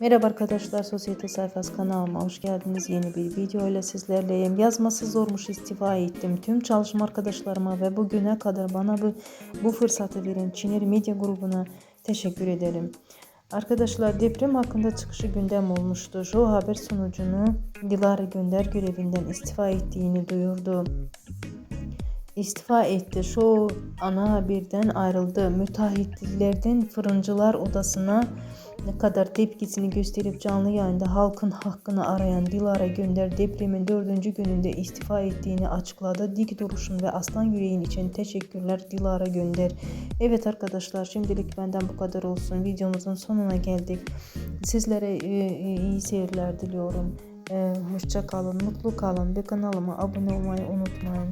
Merhaba arkadaşlar, Sosyete Sayfası kanalıma hoş geldiniz. Yeni bir video ile sizlerleyim. Yazması zormuş istifa ettim. Tüm çalışma arkadaşlarıma ve bugüne kadar bana bu, bu fırsatı veren Çineri Medya grubuna teşekkür ederim. Arkadaşlar deprem hakkında çıkışı gündem olmuştu. Şu haber sonucunu Dilara Gönder görevinden istifa ettiğini duyurdu. İstifa etti. Şu ana haberden ayrıldı. Müteahhitlerden fırıncılar odasına ne kadar tepkisini gösterip canlı yayında halkın hakkını arayan Dilara Gönder depremin dördüncü gününde istifa ettiğini açıkladı. Dik duruşun ve aslan yüreğin için teşekkürler Dilara Gönder. Evet arkadaşlar şimdilik benden bu kadar olsun. Videomuzun sonuna geldik. Sizlere e, e, iyi seyirler diliyorum. E, hoşça kalın, mutlu kalın ve kanalıma abone olmayı unutmayın.